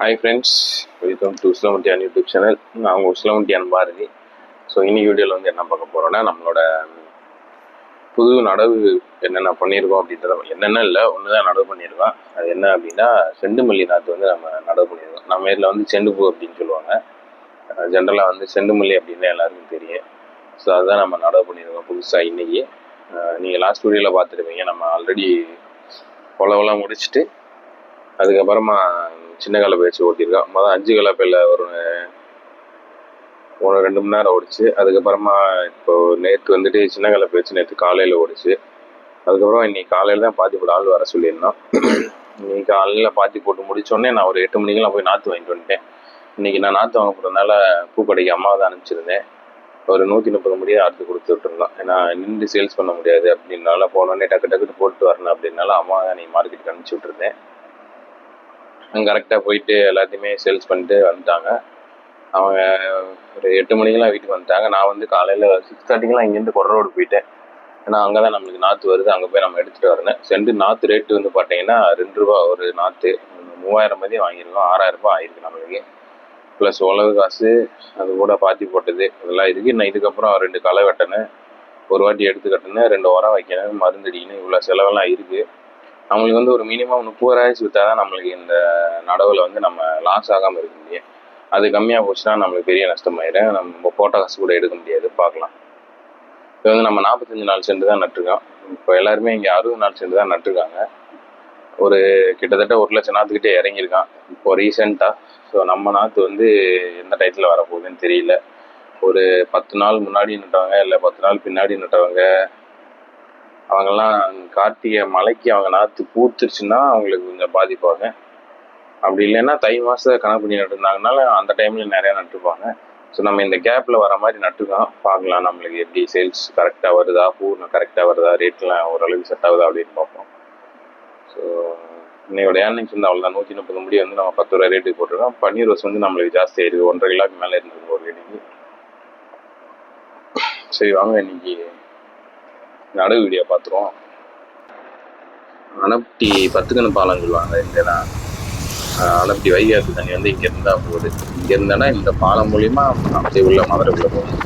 Hi friends welcome to Uslamuttiyan YouTube channel நான் உங்கள் உஸ்லமுட்டியான் Bharathi so இனி வீடியோவில் வந்து என்ன பார்க்க போகிறோன்னா நம்மளோட புது நடவு என்னென்ன பண்ணியிருக்கோம் அப்படின்றத என்னென்ன இல்லை ஒன்று தான் நடவு பண்ணியிருக்கோம். அது என்ன அப்படின்னா செண்டு மல்லி நாற்று வந்து நம்ம நடவு பண்ணியிருக்கோம். நம்ம இதில் வந்து செண்டுப்பூ அப்படின்னு சொல்லுவாங்க. ஜென்ரலாக வந்து செண்டு மல்லி அப்படின்னு எல்லாருக்கும் தெரியும். ஸோ அதுதான் நம்ம நடவு பண்ணியிருக்கோம் புதுசாக இன்றைக்கி நீங்கள் லாஸ்ட் வீடியோவில் பார்த்துருப்பீங்க. நம்ம ஆல்ரெடி உழவெல்லாம் முடிச்சுட்டு அதுக்கப்புறமா சின்ன கலப்பை வச்சு ஓட்டியிருக்கோம் மொதல் அஞ்சு கலப்பையில் ஒரு ஒரு ரெண்டு மணி நேரம் ஓடிச்சு. அதுக்கப்புறமா இப்போ நேற்று வந்துட்டு சின்ன கலப்பை வச்சு நேற்று காலையில் ஓடிச்சு. அதுக்கப்புறம் இன்னைக்கு காலையில் தான் பாத்தி போட ஆள் வர சொல்லியிருந்தோம். இன்னைக்கு காலையில் பாத்தி போட்டு முடிச்சோடனே நான் ஒரு எட்டு மணிக்கெல்லாம் போய் நாற்று வாங்கிட்டு வந்துட்டேன். இன்னைக்கு நான் நாற்று வாங்க போகிறதுனால பூக்கடைக்கு அம்மாவை தான் அனுப்பிச்சிருந்தேன். ஒரு நூற்றி முப்பது முடியை அறுத்து கொடுத்து விட்டுருந்தோம். ஏன்னா நின்று சேல்ஸ் பண்ண முடியாது அப்படின்னால போனோடனே டக்கு டக்குன்னு போட்டு வரணும் அப்படின்னால அம்மா தான் நீ மார்க்கெட்டுக்கு அனுப்பிச்சி விட்டுருந்தேன். அங்கே கரெக்டாக போயிட்டு எல்லாத்தையுமே சேல்ஸ் பண்ணிட்டு வந்துட்டாங்க. அவங்க ஒரு எட்டு மணிக்கெல்லாம் வீட்டுக்கு வந்துட்டாங்க. நான் வந்து காலையில் சிக்ஸ் தேர்ட்டிக்கெலாம் இங்கேருந்து கொட ரோடு போயிட்டேன். ஏன்னா அங்கே தான் நம்மளுக்கு நாற்று வருது. அங்கே போய் நம்ம எடுத்துகிட்டு வரணும். செண்டு நாற்று ரேட்டு வந்து பார்த்தீங்கன்னா ரெண்டு ரூபா ஒரு நாற்று மூவாயிரம் மதியம் வாங்கியிருக்கோம். ஆறாயிரம் ரூபாய் ஆயிருக்கு நம்மளுக்கு. ப்ளஸ் உழவு காசு அது கூட பாத்தி போட்டது இதெல்லாம் இருக்குது நான் இதுக்கப்புறம் ரெண்டு களை வெட்டணும். ஒரு வாட்டி எடுத்து கட்டணும். ரெண்டு உரம் வைக்கணும். மருந்து அடிக்கணும். இவ்வளோ செலவெல்லாம் இருக்குது நம்மளுக்கு வந்து ஒரு மினிமம் முப்பதாயிரம் விற்றா தான் நம்மளுக்கு இந்த நடவில் வந்து நம்ம லாஸ் ஆகாமல் இருக்க முடியும். அது கம்மியாக போச்சுன்னா நம்மளுக்கு பெரிய நஷ்டமாயிடும் நம்ம போட்ட காசு கூட எடுக்க முடியாது. பார்க்கலாம். இப்போ வந்து நம்ம நாற்பத்தஞ்சு நாள் சென்று தான் நட்டுருக்கோம். இப்போ எல்லாருமே இங்கே அறுபது நாள் சென்று தான் நட்டுருக்காங்க. ஒரு கிட்டத்தட்ட ஒரு லட்சம் நாற்றுக்கிட்டே இறங்கியிருக்கான். இப்போ ரீசெண்டாக ஸோ நம்ம நாற்று வந்து எந்த டயத்தில் வரப்போகுதுன்னு தெரியல. ஒரு பத்து நாள் முன்னாடி நட்டவங்க இல்லை பத்து நாள் பின்னாடி நட்டவங்க அவங்கெல்லாம் கார்த்திகை மலைக்கு அவங்க நாற்று பூத்துருச்சுன்னா அவங்களுக்கு கொஞ்சம் பாதிப்பாங்க. அப்படி இல்லைன்னா தை மாதம் கணக்கு பண்ணி நட்டுருந்தாங்கனால அந்த டைமில் நிறையா நட்டுப்பாங்க. ஸோ நம்ம இந்த கேப்பில் வர மாதிரி நட்டுக்கலாம் பார்க்கலாம் நம்மளுக்கு எப்படி சேல்ஸ் கரெக்டாக வருதா பூ கரெக்டாக வருதா ரேட்லாம் ஓரளவுக்கு செட் ஆகுதா அப்படின்னு பார்ப்போம். ஸோ இன்னையோட ஏர்னிங்ஸ் வந்து அவ்வளோதான் நூற்றி முப்பது முடி வந்து நம்ம பத்து ரூபா ரேட்டுக்கு போட்டிருக்கோம். பன்னீர் ரோஸ் வந்து நம்மளுக்கு ஜாஸ்தி ஆயிருக்கு ஒன்றரை கிலோக்கு மேலே இருந்தது ஒரு ரேட்டுக்கு சரி வாங்க இன்னைக்கு நடவு வீடியோ பார்த்துருவோம். அனப்டி பத்துக்கணு பாலம் சொல்லுவாங்க இங்கேனா அனப்டி வைகாத்து தண்ணி வந்து இங்கே இருந்தால் போகுது. இங்கே இருந்தேன்னா இந்த பாலம் மூலிமா அப்படி உள்ள மதுரைக்குள்ளே போகும்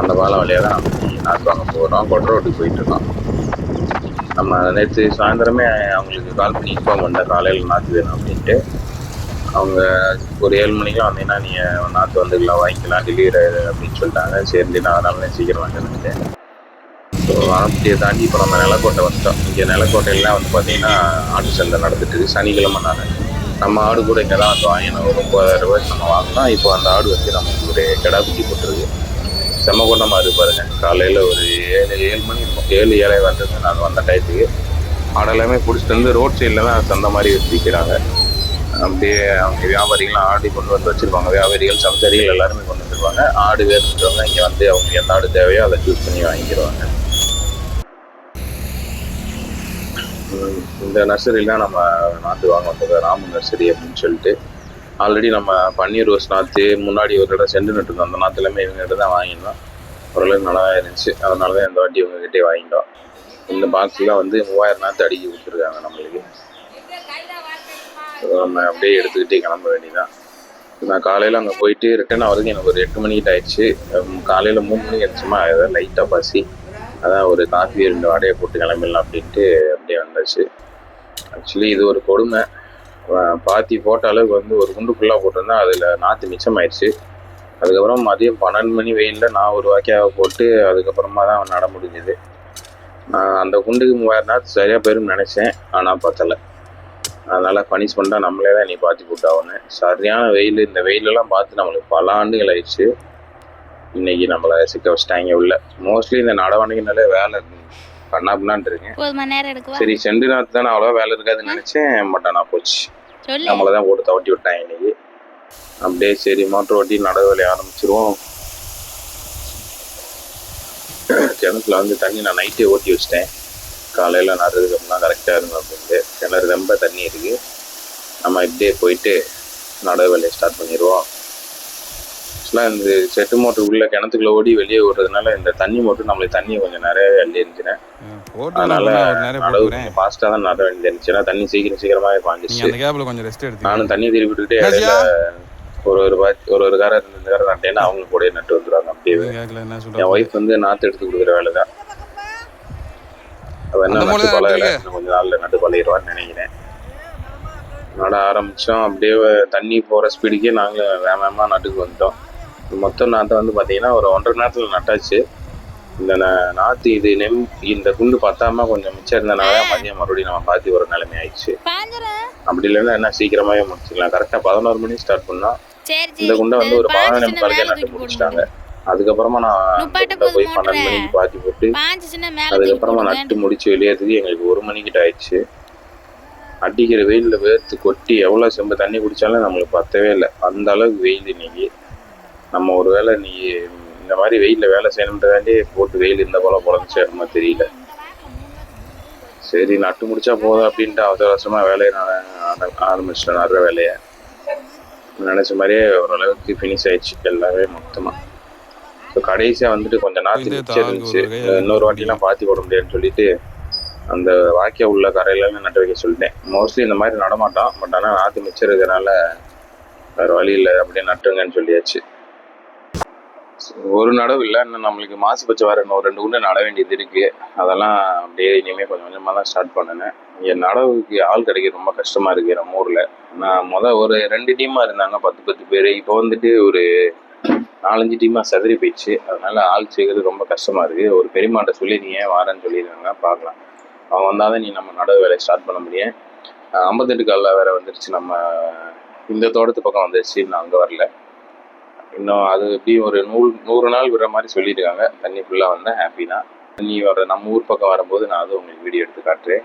அந்த பாலம் வழியாக தான் நம்ம நாட்டு வாங்க போகிறோம் கொட் ரோட்டுக்கு போயிட்டு இருக்கோம் நம்ம நேற்று சாயந்தரமே அவங்களுக்கு கால் பண்ணி இன்ஃபார்ம் பண்ணேன் காலையில் நாற்று வேணும் அப்படின்ட்டு. அவங்க ஒரு ஏழு மணிக்கெலாம் வந்தீங்கன்னா நீங்கள் நாற்று வந்துக்கலாம் வாங்கிக்கலாம் டெலிவரி அப்படின்னு சொல்லிட்டாங்க. சரி நான் அதனால சீக்கிரம் வாங்கிட்டேன் ஸோ ஆனப்பட்டியை தாண்டி இப்போ நம்ம நிலக்கோட்டை வந்துட்டோம். இங்கே நிலக்கோட்டையெல்லாம் வந்து பார்த்தீங்கன்னா ஆடு சந்தை நடந்துட்டு சனிக்கிழமை நான் நம்ம ஆடு கூட இங்கே தான் வந்து வாங்கினோம். ஒரு ஒம்பதாயிரம் ரூபாய்க்கு நம்ம வாங்கினோம். இப்போ அந்த ஆடு வந்து நமக்கு ஒரு கிடா குட்டி போட்டுருக்கு. செம்ம கூட்டமாக இருக்கு பாருங்க. காலையில் ஒரு ஏழு ஏழு மணி இருக்கும் ஏழு ஏழை வந்தது நான் வந்த டயத்துக்கு ஆடெல்லாமே பிடிச்சிட்டு வந்து ரோட் சைடில் தான் சந்தை மாதிரி வச்சு விற்கிறாங்க. அப்படியே அவங்க வியாபாரிகள்லாம் ஆடு கொண்டு வந்து வச்சுருப்பாங்க. வியாபாரிகள் சம்சாரிகள் எல்லாருமே கொண்டு வந்துருவாங்க. ஆடு வேணுன்றவங்க இங்கே வந்து அவங்க எந்த ஆடு தேவையோ அதை சூஸ் பண்ணி வாங்கிடுவாங்க இந்த நர்சரியில் நம்ம நாற்று வாங்க வந்தது ராமு நர்சரி அப்படின்னு சொல்லிட்டு. ஆல்ரெடி நம்ம பன்னீர் ரோஸ் நாற்று முன்னாடி ஒரு தடவை சென்று நட்டுருந்தோம் அந்த நாற்று எல்லாமே இவங்ககிட்ட தான் வாங்கியிருந்தோம். ஓரளவுக்கு நல்லா இருந்துச்சு. அதனால தான் இந்த வாட்டி இவங்ககிட்டே வாங்கிட்டோம். இந்த பாக்ஸில் வந்து மூவாயிரம் நாற்று அடிக்கி கொடுத்துருக்காங்க நம்மளுக்கு. நம்ம அப்படியே எடுத்துக்கிட்டே கிளம்ப வேண்டியதான் நான் காலையில் அங்கே போயிட்டு ரிட்டர்ன் ஆகிறதுக்கு எனக்கு ஒரு எட்டு மணிக்கிட்ட ஆயிடுச்சு. காலையில் மூணு மணிக்கு ஆயிடுச்சுமா ஏதாவது லைட்டாக பசி. அதான் ஒரு காஃபி ரெண்டு வடையை போட்டு கிளம்பிடலாம் அப்படின்ட்டு அப்படியே வந்தாச்சு. ஆக்சுவலி இது ஒரு கொடுமை. பாத்தி போட்ட அளவுக்கு வந்து ஒரு குண்டு ஃபுல்லாக போட்டிருந்தா அதில் நாற்று மிச்சமாயிடுச்சு அதுக்கப்புறம் மதியம் பன்னெண்டு மணி வெயிலில் நான் ஒரு வாக்கியாக போட்டு அதுக்கப்புறமா தான் நட முடிஞ்சுது. நான் அந்த குண்டுக்கு மூவாயிரம் நாற்று சரியாக போயிரும்னு நினச்சேன். ஆனால் பத்தலை. அதனால் பனிஷ்மெண்ட்டாக நம்மளே தான் நீ பாத்தி போட்டாகணும் சரியான வெயில் இந்த வெயிலெல்லாம் பார்த்து நம்மளுக்கு பல ஆண்டுகள் ஆயிடுச்சு. இன்னைக்கு நம்மளை சிக்க வச்சிட்டாங்க உள்ள. மோஸ்ட்லி இந்த நடவடிக்கைனாலே வேலை பண்ணா பண்ணான்ட்டு இருக்கேன். ஒரு மணி நேரம் எடுக்குவா? சரி செண்டு நாற்று தானே அவ்வளோ வேலை இருக்காதுன்னு நினச்சேன். பட் ஆனால் போச்சு. நம்மளை தான் போட்டு தவட்டி விட்டாங்க இன்னைக்கு. அப்படியே சரி மோட்டர் ஓட்டி நடவு வேலைய ஆரம்பிச்சிருவோம். கிணத்துல வந்து தண்ணி நான் நைட்டே ஓட்டி வச்சிட்டேன். காலையில் நடுறதுக்கு அப்புறம் கரெக்டாக இருக்கும் அப்படின்ட்டு. கிணறு ரொம்ப தண்ணி இருக்கு. நம்ம இப்படியே போயிட்டு நடவு வேலையை ஸ்டார்ட் பண்ணிடுவோம். ஆக்சுவலாக இந்த செட்டு மோட்டர் உள்ள கிணத்துக்குள்ள ஓடி வெளியே விடுறதுனால இந்த தண்ணி மோட்டர் நம்மளுக்கு தண்ணியை கொஞ்சம் நிறைய அள்ளி இருந்துச்சுன்னா அதனால அளவு கொஞ்சம் ஃபாஸ்ட்டாக தான் நட வேண்டியது இருந்துச்சு ஏன்னா தண்ணி சீக்கிரம் சீக்கிரமாகவே பாஞ்சிச்சு கொஞ்சம் ரெஸ்ட் எடுத்து நானும் தண்ணி திருப்பி விட்டுட்டு இடையில ஒரு ஒரு ஒரு ஒரு காரம் ரெண்டு காரம் நட்டேன்னா அவங்களுக்கு கூட நட்டு வந்துடுவாங்க அப்படியே. என் ஒய்ஃப் வந்து நாற்று எடுத்து கொடுக்குற வேலை தான் அவ என்ன நட்டு மூலையில பழையில நட்டுருங்க. இன்னும் கொஞ்ச நாள்ல நட்டு பழகிடுவான்னு நினைக்கிறேன். நட ஆரம்பிச்சோம். அப்படியே தண்ணி போற ஸ்பீடுக்கே நாங்களும் வேக வேகமா நட்டுக்கு வந்துட்டோம். மொத்தம் நாற்றை வந்து பாத்தீங்கன்னா ஒரு ஒன்றரை நேரத்துல நட்டாச்சு. இந்த நா- நாத்து இது நெம் இந்த குண்டு பத்தாம கொஞ்சம் மிச்சம் இருந்தனால மதியம் மறுபடியும் நம்ம பாத்தி ஒரு நிலைமை ஆயிடுச்சு. அப்படி இல்லைன்னா என்ன சீக்கிரமாவே முடிச்சுக்கலாம் கரெக்டா பதினோரு மணி ஸ்டார்ட் பண்ணா சரி இந்த குண்டை வந்து ஒரு பதினொன்று முக்காலுக்கே நட்டு முடிச்சிட்டாங்க. அதுக்கப்புறமா நான் போய் பன்னெண்டு. மணிக்கு பாத்தி போட்டு அதுக்கப்புறமா நட்டு முடிச்சு வெளியேறதுக்கு எங்களுக்கு ஒரு மணிக்கிட்ட ஆயிடுச்சு. அடிக்கிற வெயில்ல வேர்த்து கொட்டி எவ்வளவு செம்பு தண்ணி குடிச்சாலும் நம்மளுக்கு பத்தவே இல்லை. அந்த அளவுக்கு வெயில் இன்னைக்கு. நம்ம ஒரு வேளை நீ இந்த மாதிரி வெயில்ல வேலை செய்யணுன்றதாண்டி போட்டு வெயில் இந்த போல புலந்துச்சு என்னமோ தெரியல. சரி நட்டு முடிச்சா போதும் அப்படின்ட்டு அவசர அவசரமா வேலையை நான் ஆர- ஆரம்பிச்சிட்டேன் நடுற வேலையை. நினைச்ச மாதிரியே ஓரளவுக்கு ஃபினிஷ் ஆயிடுச்சு எல்லாமே மொத்தமா. இப்போ கடைசியா வந்துட்டு கொஞ்சம் தாழ்வு இருந்துச்சு. இன்னொரு வாட்டிலாம் பாத்தி போட முடியாதுன்னு சொல்லிட்டு அந்த வாக்கிய உள்ள கரையில நட்டு வைக்க சொல்லிட்டேன். மோஸ்ட்லி இந்த மாதிரி நடமாட்டோம் பட் ஆனால் நாற்று மிச்சம் இருக்கிறதுனால வேற வழி இல்லை அப்படியே நட்டுங்கன்னு சொல்லியாச்சு. ஒரு நடவு இல்லை. இன்னும் நம்மளுக்கு மாசு பச்சை வர இன்னும் ஒரு ரெண்டு குண்டு நட வேண்டியது இருக்கு. அதெல்லாம் அப்படியே இனிமேல் கொஞ்சம் கொஞ்சமாக தான் ஸ்டார்ட் பண்ணினேன். இங்கே நடவுக்கு ஆள் கிடைக்க ரொம்ப கஷ்டமா இருக்கு நம்ம ஊரில். நான் முத ஒரு ரெண்டு டீமாக இருந்தாங்க. பத்து பத்து பேர். இப்போ வந்துட்டு ஒரு நாலஞ்சு டீமாக சதுரி போயிடுச்சு. அதனால ஆள் செய்கிறது ரொம்ப கஷ்டமா இருக்கு. ஒரு பெரியமாட்ட சொல்லி நீ ஏன் வாரேன்னு சொல்லியிருக்காங்க. பார்க்கலாம். அவன் வந்தால் தான் நீ நம்ம நடவு வேலையை ஸ்டார்ட் பண்ண முடியும். ஐம்பத்தெட்டு காலில் வேற வந்துருச்சு. நம்ம இந்த தோட்டத்து பக்கம் வந்துருச்சு. இன்னும் அங்கே வரல. இன்னும் அது எப்படியும் ஒரு நூறு நூறு நாள் விடுற மாதிரி சொல்லியிருக்காங்க. தண்ணி ஃபுல்லாக வந்தால் ஹாப்பி தான். தண்ணி வர நம்ம ஊர் பக்கம் வரும்போது நான் அது உங்களுக்கு வீடியோ எடுத்து காட்டுறேன்.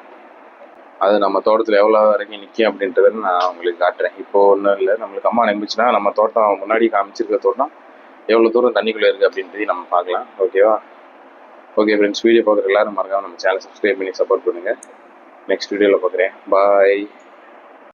அது நம்ம தோட்டத்தில் எவ்வளோ வரைக்கும் நிற்கும் அப்படின்றத நான் உங்களுக்கு காட்டுறேன். இப்போ ஒன்றும் இல்லை. நம்மளுக்கு அம்மா நம்பிச்சுன்னா நம்ம தோட்டம் முன்னாடி காமிச்சிருக்க தோட்டம் எவ்வளோ தூரம் தண்ணிக்குள்ளே இருக்குது அப்படின்றதையும் நம்ம பார்க்கலாம். ஓகேவா ஓகே ஃப்ரெண்ட்ஸ் வீடியோ பார்க்குற எல்லாரும் மறக்காமல் நம்ம சேனல் சப்ஸ்கிரைப் பண்ணி சப்போர்ட் பண்ணுங்கள் நெக்ஸ்ட் வீடியோவில் பார்க்குறேன். பாய்